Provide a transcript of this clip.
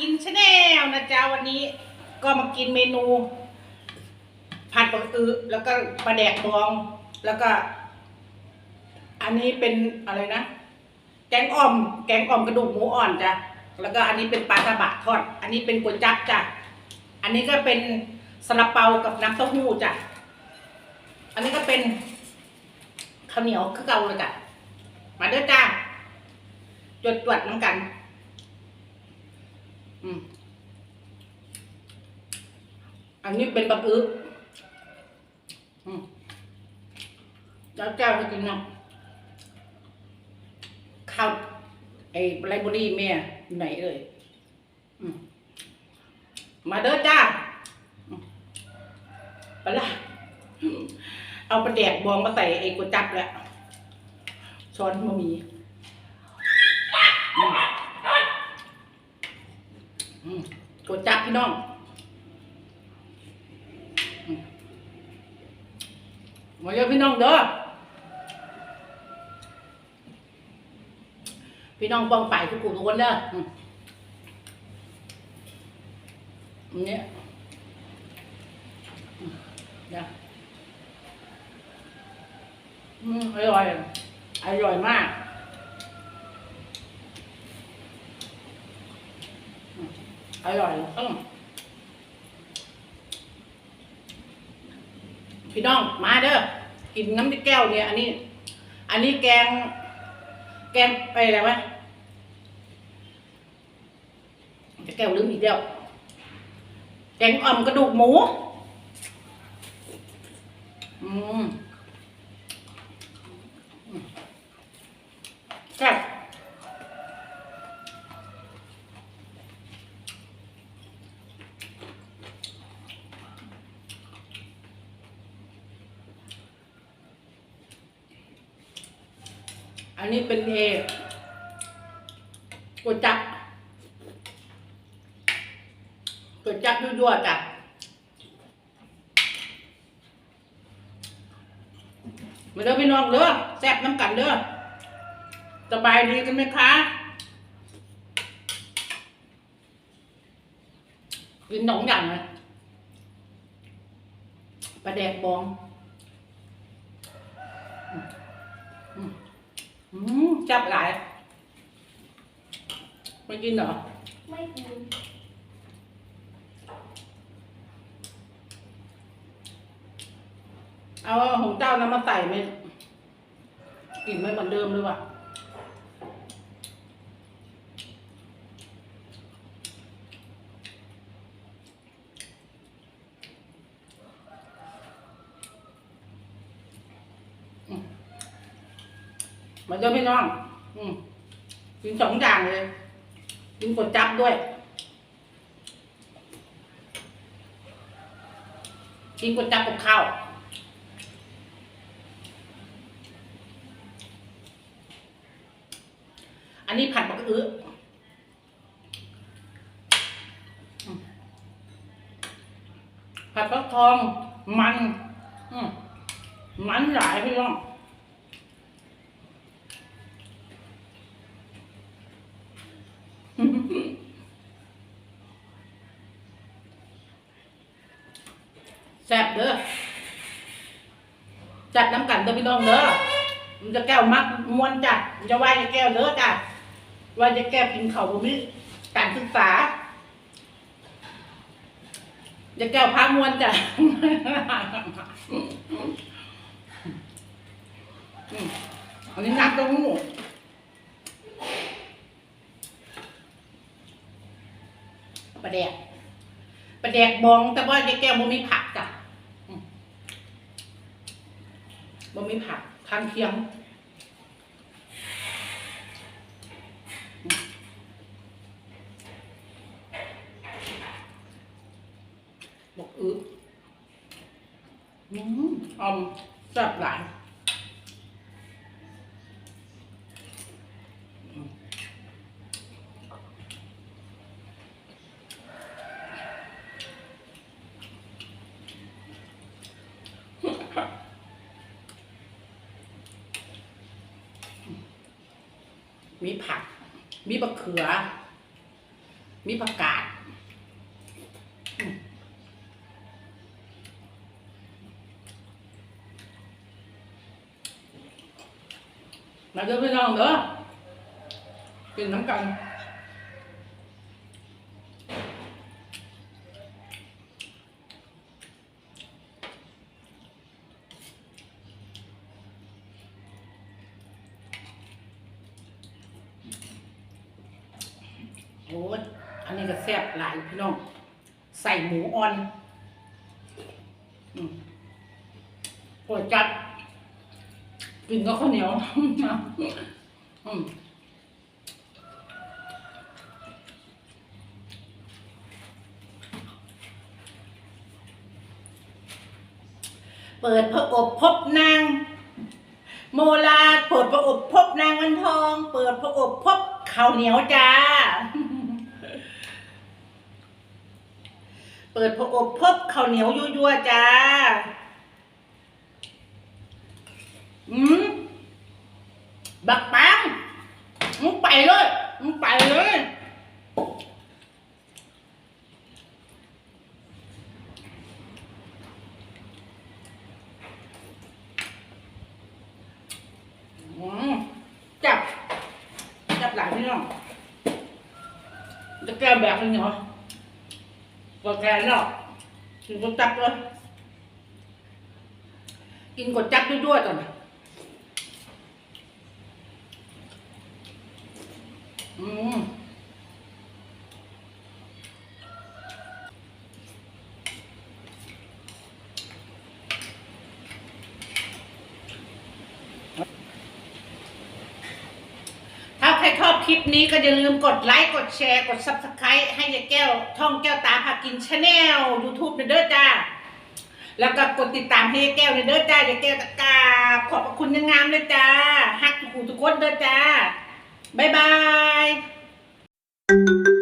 วนชาแนลนะจ๊ะวันนี้ก็มากินเมนู ผัดปลาอือแล้วก็ปลาแดกบองแล้วก็ อันนี้เป็นอะไรนะ แกงอ่อม แกงอ่อมกระดูกหมูอ่อนจ้ะแล้วก็อันนี้เป็นปลาทะบะทอด อันนี้เป็นก๋วยจั๊บจ้ะอันนี้ก็เป็นสลับเปากับน้ำเต้าหู้จ้ะอันนี้ก็เป็นข้าวเหนียวคือเกาเลยจ้ะมาเด้อจ้าจดตรวจน้ำกัน อืมอันนี้เป็นปลาอึกอืมแล้วแก้วจะกินเนาะข้าวไอ้ไรบอรี่แม่อยู่ไหนเอ่ยอืมมาเด้อจ้าไปละเอาปลาแดกบองมาใส่ไอ้ก๋วยจับแล้วช้อนมามีอืมอื มก๋วจับพี่น้องมาเยอะพี่น้องเด้อ พี่น้องปองไปทุกกลุ่มทุกคนเด้อมันเนี่ยอยวอืมอร่อย อร่อยมากอืม อร่อยอืมพี่น้องมาเด้อกินน้ำพริกแก้วเนี่ย อันนี้ อันนี้แกง แกงไปอะไรวะจะแก้วลืมอีกแล้วแกงอ่อมกระดูกหมู อืมอืมแซ่บอั นนี้เป็นเอกก๋วยจับก๋วยจับยั่วๆจ้ะมาเด้อพี่น้องเด้อแซ่บน้ำกันเด้อสบายดีกันไหมคะกินหนองอย่างนะปลาแดกบอง อืมอืม จับหลายไม่กินเหรอ ไม่กินเอาของเจ้านั้นมาใส่ไหมกลิ่นไม่เหมือนเดิมเลยว่ะ มาเจอพี่น้อง อืมกินสองอย่างเลย กินกดจับด้วย กินกดจับกับข้าวอันนี้ผัดบักอื้อผัดฟักทองมันมมันหลายพี่น้อง แซ่บเด้อจัดน้ำกันเด้อพี่น้องเด้อมันจะแก้วมักมวนจัดมันจะไหว่าจะแก้วเด้อจ้ะว่าจะแก้วกินเข่าบ่มีการศึกษาจะแก้วพามวนจ้ะอันนี้นักตรงหูปลาแดกปลาแดกบองแต่ว่าจะแก้วบ่มีผักจ้ะอืม บ่มีผักข้างเคียงบอกอึอืมอมแซ่บหลาย มีผัก มีบักเขือ มีผักกาดมาเด้อพี่น้องเด้อกินน้ำกัน โอ้ยอันนี้ก็แซ่บหลายพี่น้อง ใส่หมูอ่อนอืมโอ้ยจัด กินก็ข้าวเหนียวเปิดพระอบพบนาง โมลาเปิดพระอบพบนางวันทอง เปิดพระอบพบข้าวเหนียวจ้า เปิดพระอบพบข้าวเหนียวยั่วๆจ้า อืม บักปังมึงไปเลยมึงไปเลยอืมจับ จับหลายพี่น้องจะแก้แบบนี้เหรอ ก็แกนเนาะกินกดจับเลยกินกดจับด้วยๆก่อนอืมถ้าใคลิปนี้ก็อย่าลืมกดไลค์ กดแชร์ กด subscribe ให้ยายแก้ว ท่องแก้วตาพากินชาแนล YouTube เด้อจ้า แล้วก็กดติดตามให้ยายแก้วเด้อจ้ายายแก้วตะกราบขอบพระคุณงามๆเลยจ้าฮักทุกคนทุกคนเด้อจ้า บ๊ายบาย